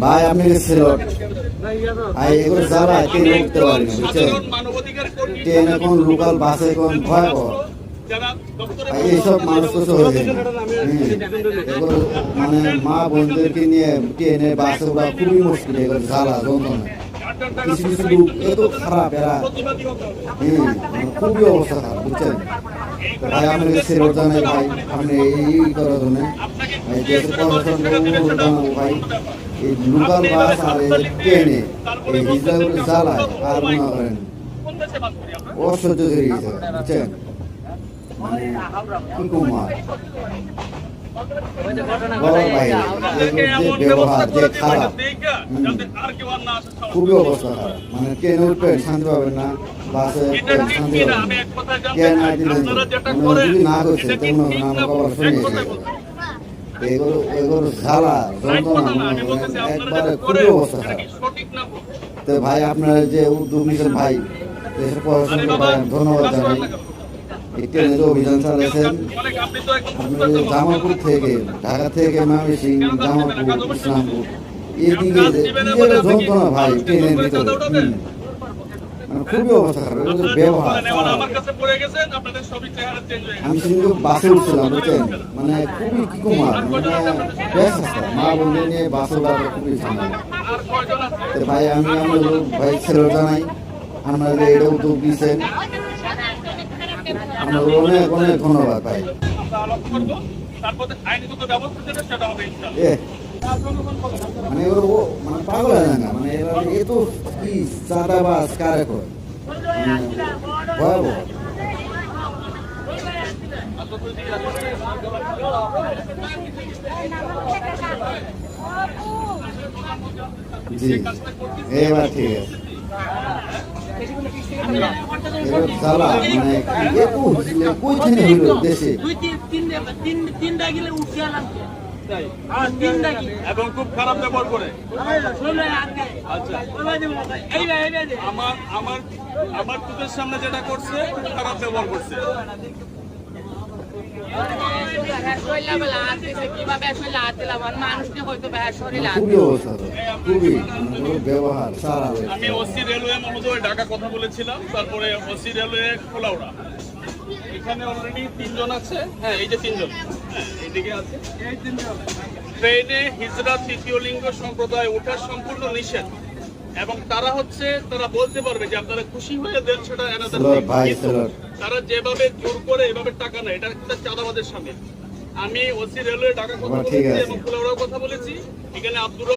ভাই আপনি সিলট ভাই এগুলো জ্বালা ট্রেনে উঠতে পারি না বুঝছেন? ট্রেন এখন লোকাল বাসে এখন ভয়াবহ? যারা এইসব মানুষ তো চলে যায়। হুম। এগুলো মানে মা বোনদেরকে নিয়ে ট্রেনে বাসে ওরা খুবই মুশকিল এগুলো জ্বালা যন্ত্রণা। কিছু কিছু লোক এত খারাপ এরা। হুম মানে খুবই অবস্থা খারাপ বুঝছেন? ভাই আপনাকে সিলট জানাই ভাই। আপনি এই করার জন্য। দেশের প্রশাসন ভাই। এই লোকাল বাস আর এই ট্রেনে, এই হিজড়াগুলো জ্বালায় আর মনে করেন কোন দেশে অসহ্য হয়ে গেছে, বুঝছেন? মানে কি কুমার না খুবই অবস্থা খারাপ। মানে উঠবেন শান্তি পাবেন না। বাসে মানে যদি না করছে তেমন। এগুলো এগুলো ঝালা যন্ত্রণা মনে একবারে খুবই অবস্থা? তো ভাই আপনারা যে উদ্যোগ নিয়েছেন ভাই দেশের প্রশাসনকে ভাই ধন্যবাদ জানাই। যে অভিযান আপনি এই জামালপুর থেকে ঢাকা থেকে ময়মনসিং জামালপুর ইসলামপুর এদিকে যন্ত্রণা ভাই ট্রেনের ভিতরে। মানে খুবই অবস্থা খারাপ ব্যবহার। আমার আমি কিন্তু বাসে উঠছিলাম বুঝছেন? মানে খুবই কুমার মানে বেশ মা বোনদের নিয়ে বাসে উঠাটা খুবই ঝামেলা ভাই আমি আমাদের ভাই ছেলে জানাই আপনাদের এটা উদ্যোগ দিয়েছেন অনেক অনেক ধন্যবাদ ভাই। আমরা আলোচনা করব তারপরে আইনগত ব্যবস্থা সেটা হবে ইনশাআল্লাহ। এ মানে এগুলো ও মানে পাগল হয় না মানে এরা এ তো কি চাঁদাবাজ, কারে করে মানে ভয়াবহ। জি, এবার ঠিক আছে। এবার জ্বালা মানে কই থেকে দেশে। তিন তিন তিন গেলে উঠে আলাম। আর এবং খুব খারাপ ব্যবহার করে। আচ্ছা। আমার আমার আমার তোদের সামনে যেটা করছে খুব খারাপ ব্যবহার করছে। আমি ওসি রেলওয়ে মহোদয় ঢাকা কথা বলেছিলাম তারপরে ওসি রেলওয়ে খোলাউড়া। এখানে অলরেডি তিনজন আছে। হ্যাঁ এই যে তিনজন। হ্যাঁ এইদিকে আছে। ট্রেনে হিজরা তৃতীয় লিঙ্গ সম্প্রদায় ওঠার সম্পূর্ণ নিষেধ। এবং তারা হচ্ছে তারা বলতে পারবে যে আপনারা খুশি হয়ে দেন সেটা। তারা যেভাবে জোর করে এভাবে টাকা নেয় এটা একটা চাঁদাবাদের সামিল। আমি ওসি রেলওয়ে ঢাকা কথা বলেছি এবং কথা বলেছি। এখানে আব্দুর